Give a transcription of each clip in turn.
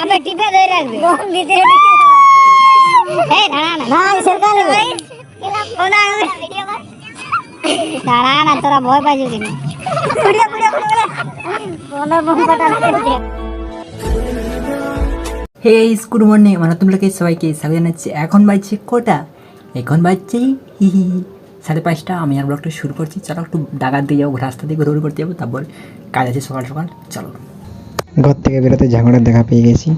আবে টিপে ধরে রাখবে। ভিতরে এই দাঁড়া না। না সরকার দাঁড়া না তোরা ভয় পাইছিস কেন হে গুড মর্নিং মানে তোমাকে সবাইকে স্বাগত জানাচ্ছি। এখন বাজছে কটা? এখন বাজছে হি হি সাড়ে পাঁচটা আমি আর ব্লগটা শুরু করছি। চলো একটু ডাকাত দিয়ে যাব রাস্তা দিয়ে ঘুরে করতে যাব তারপর কাজ আছে সকাল সকাল। চলো। ঘর থেকে বেরোতে ঝাঁকড়ার দেখা পেয়ে গেছি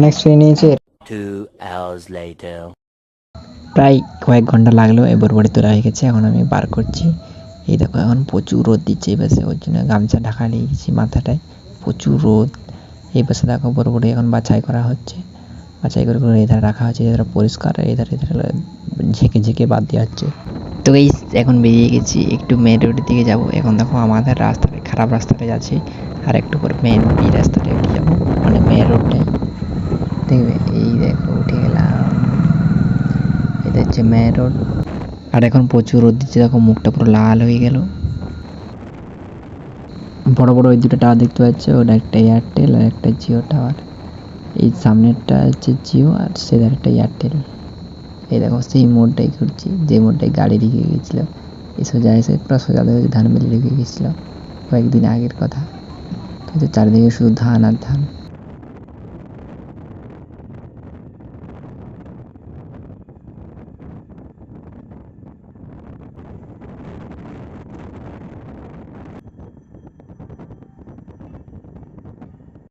অনেক শুয়ে নিয়েছে Two hours later. প্রায় কয়েক ঘণ্টা লাগল, এবার বাড়ি তোলা হয়ে গেছে এখন আমি বার করছি। এই দেখো, এখন প্রচুর রোদ দিচ্ছে এই পাশে, ওর জন্য গামছা ঢাকা নিয়ে গেছি মাথাটায়, প্রচুর রোদ। এই পাশে দেখো, বড় এখন বাছাই করা হচ্ছে। বাছাই করে করে এধারে রাখা হচ্ছে এধারে পরিষ্কার, এধারে এধারে ঝেঁকে ঝেঁকে বাদ দেওয়া হচ্ছে। তো এই এখন বেরিয়ে গেছি, একটু মেন রোডের দিকে যাব। এখন দেখো, আমাদের রাস্তাটা খারাপ রাস্তাটা যাচ্ছে, আর একটু পরে মেন এই রাস্তাটা উঠে যাব মানে মেন রোডটাই দেখবে, এই দেখো। হচ্ছে মেন রোড আর এখন প্রচুর রোদ দিচ্ছে, দেখো মুখটা পুরো লাল হয়ে গেল। বড় বড় ওই দুটো টাওয়ার দেখতে পাচ্ছ? ওটা একটা এয়ারটেল আর একটা জিও টাওয়ার এই সামনেরটা হচ্ছে জিও আর সে একটা এয়ারটেল এই দেখো, সেই মোড়টাই ঘুরছি, যে মোড়টায় গাড়ি রেখে গেছিল। এই সোজা এসে পুরো সোজা ধরে ধান মেলে রেখে গেছিল। কয়েকদিন আগের কথা। চারিদিকে শুধু ধান আর ধান।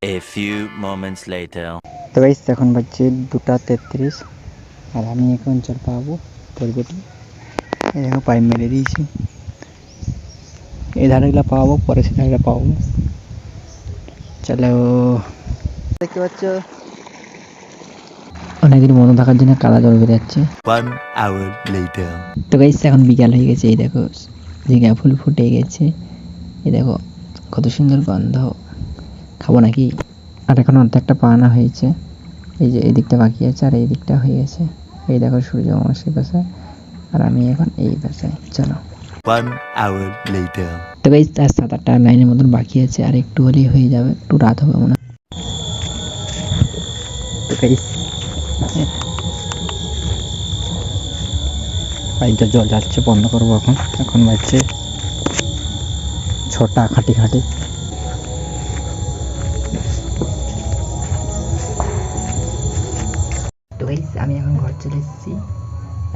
A few moments later. তো গাইস এখন বাজছে দুটা তেত্রিশ আর আমি এখন চল পাবো পর্বটি এই দেখো পাইপ মেরে দিয়েছি। এই ধারেগুলো পাবো পরে সে ধারেগুলো পাবো। চলো। দেখতে পাচ্ছ? অনেকদিন বন্ধ থাকার জন্য কাদা জল বেরোচ্ছে যাচ্ছে। One hour later. তো গাইস এখন বিকাল হয়ে গেছে এই দেখো। ঝিঙা ফুল ফুটে গেছে। এই দেখো কত সুন্দর গন্ধ। খাব নাকি? আর এখন অর্ধেকটা পাওনা হয়েছে। এই যে এই দিকটা বাকি আছে আর এই দিকটা হয়ে গেছে। এই দেখো সূর্য মাসের পাশে। আর আমি এখন এই পাশে। চলো। One hour later. আর সাত আটটা লাইনের মতন বাকি আছে। আর একটু হলেই হয়ে যাবে। একটু রাত হবে মনে পাইপটা জল যাচ্ছে বন্ধ করব এখন। এখন বাজছে ছটা খাঁটি খাটি। চলে এসেছি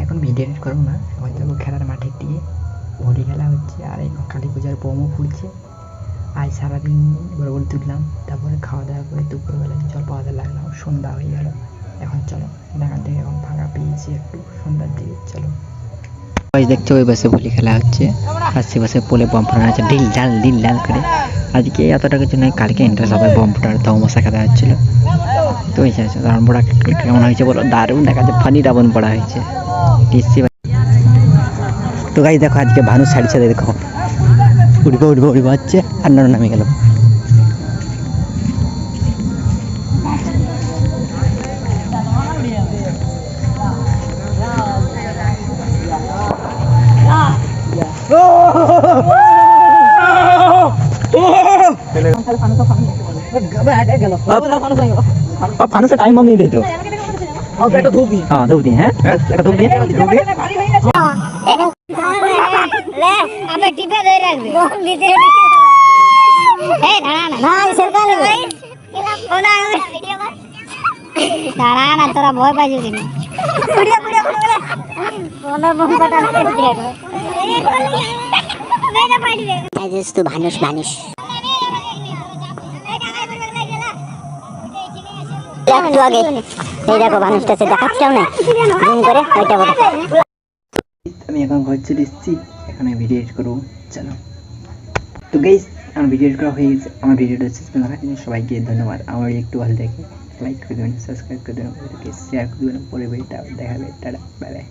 এখন ভিডিও এডিট করব না, এখন যাব খেলার মাঠের দিকে। হোলি খেলা হচ্ছে, আর এখন কালী পূজার বোমও ফুটছে আজ সারাদিন বড় তুললাম, তারপরে খাওয়া দাওয়া করে দুপুরবেলা জল পাওয়া লাগলাম সন্ধ্যা হয়ে গেল। এখন চলো, এখান থেকে এখন ফাঁকা পেয়েছি একটু, সন্ধ্যার দিকে, চলো। দেখছ ওই বাসে বলি খেলা হচ্ছে। আশেপাশে পোলে বম ফোটানো আছে, ঢিল ঢাল ঢিল ঢাল করে। আজকে এতটা কিছু নয় কালকে ইন্টারেস্ট হবে বম্পটার ধমসা খেলা হচ্ছিল তো হয়েছে রাবণ পড়া কেমন হয়েছে বলো? দারুণ দেখা যাচ্ছে ফানি রাবণ পড়া হয়েছে। টিসি তো গাই দেখো আজকে ভানু শাড়ি ছেড়ে দেখো। উঠবে উঠবে উঠবো হচ্ছে, আর নামে গেল। হ্যাঁ হ্যাঁ সরকার দাঁড়া না তোরা ভয় পাইছিস কেন ভিডিও ভিডিও ভিডিও কোনো বোমটা তো ভানুষ ভানুষ আগে। এই দেখো জুম করে ওইটা আমি এখন ঘর চলে এসেছি, এখানে ভিডিও এডিট করব। চলো। তো গাইস আমার ভিডিও এডিট করা হয়ে গেছে। আমার ভিডিওটা শেষ পর্যন্ত দেখার জন্য সবাইকে ধন্যবাদ। আমার একটু ভালো দেখে লাইক করে দেবেন সাবস্ক্রাইব করে দেবেন শেয়ার করে দেবেন। পরে ভিডিওটা দেখা টাটা বাই বাই